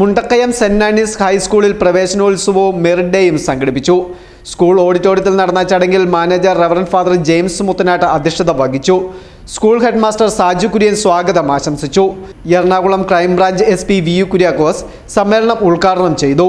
Mundakayam saint Annie's ഹൈസ്കൂളിൽ പ്രവേശനോത്സവവും merit ഡേയും സംഘടിപ്പിച്ചു. School ഓഡിറ്റോറിയത്തിൽ നടന്ന ചടങ്ങിൽ manager reverend father James Muthanatt അധ്യക്ഷത വഹിച്ചു. School head master Saju Kurian സ്വാഗതം ആശംസിച്ചു. Ernakulam crime branch S P V U Kuriakose സമ്മേളനം ഉദ്ഘാടനം ചെയ്തു.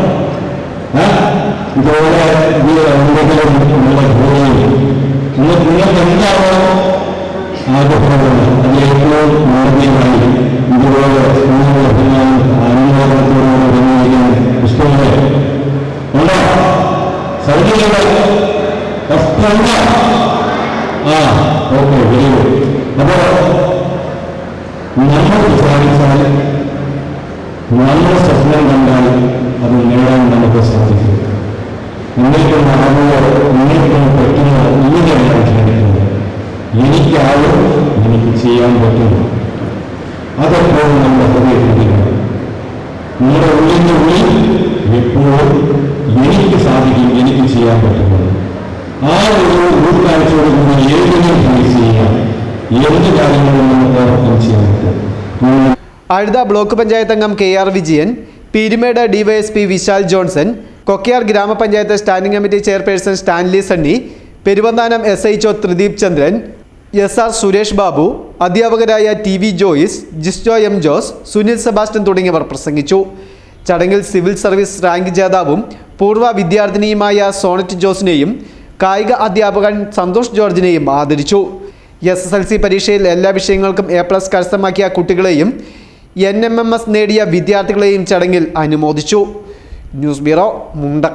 ഇതുപോലെ ഈ എന്തെങ്കിലും നിങ്ങളുടെ ഭൂമിയിൽ നിങ്ങൾ നിങ്ങൾക്ക് എന്താണോ ആഗ്രഹമുള്ളത് അത് ഏറ്റവും മാർഗീയമായി ഇതുപോലെ സ്കൂളുകൾ അനുഭവത്തോടുകൂടി വിനിയോഗിക്കാൻ ഇഷ്ടമല്ലേ ഉണ്ടോ സൗകര്യങ്ങൾ വസ്ത്രമുണ്ടോ ആ ഓക്കെ വെരി ഗുഡ് അപ്പോൾ നമ്മൾ വിചാരിച്ചാൽ നമ്മൾ സ്വപ്നം കണ്ടാൽ അത് നേടാൻ നമുക്ക് സാധിക്കും നിങ്ങൾക്കൊന്നാകുമോ നിങ്ങൾക്കൊന്ന് പറ്റുമോ ഇങ്ങനെയാണ് വിചാരിക്കുന്നത് എനിക്കാവും എനിക്ക് ചെയ്യാൻ പറ്റുന്നു. അതെപ്പോഴും നമ്മുടെ ഹൃദയത്തിരിക്കണം നിങ്ങളുടെ ഉള്ളിന്റെ ഉള്ളിൽ എപ്പോഴും എനിക്ക് സാധിക്കും എനിക്ക് ചെയ്യാൻ പറ്റുന്നത്. ആ ഒരു ഉൾക്കാഴ്ചയോടുകൂടി ഏതിനും ഫേസ് ചെയ്യാം എന്ത് കാര്യങ്ങളും നമുക്ക് ഓർക്കം ചെയ്യാൻ പറ്റും. അഴുത ബ്ലോക്ക് പഞ്ചായത്ത് അംഗം K R Vijayan Peermade DYSP Vishal Johnson Kokkayar ഗ്രാമപഞ്ചായത്ത് standing committee chairperson Stanley Sunny Peruvanthanam S H O Thrideep Chandran S R Suresh Babu അധ്യാപകരായ T V Joyce Jisto M Jose Sunil Sebastian തുടങ്ങിയവർ പ്രസംഗിച്ചു. ചടങ്ങിൽ civil service rank ജേതാവും പൂർവ വിദ്യാർത്ഥിനിയുമായ Sonet ജോസിനെയും കായിക അധ്യാപകൻ സന്തോഷ് ജോർജിനെയും ആദരിച്ചു. S S L C പരീക്ഷയിൽ എല്ലാ വിഷയങ്ങൾക്കും എ പ്ലസ് കരസ്ഥമാക്കിയ കുട്ടികളെയും എൻ എം എം എസ് നേടിയ വിദ്യാർത്ഥികളെയും ചടങ്ങിൽ അനുമോദിച്ചു. news biro mum da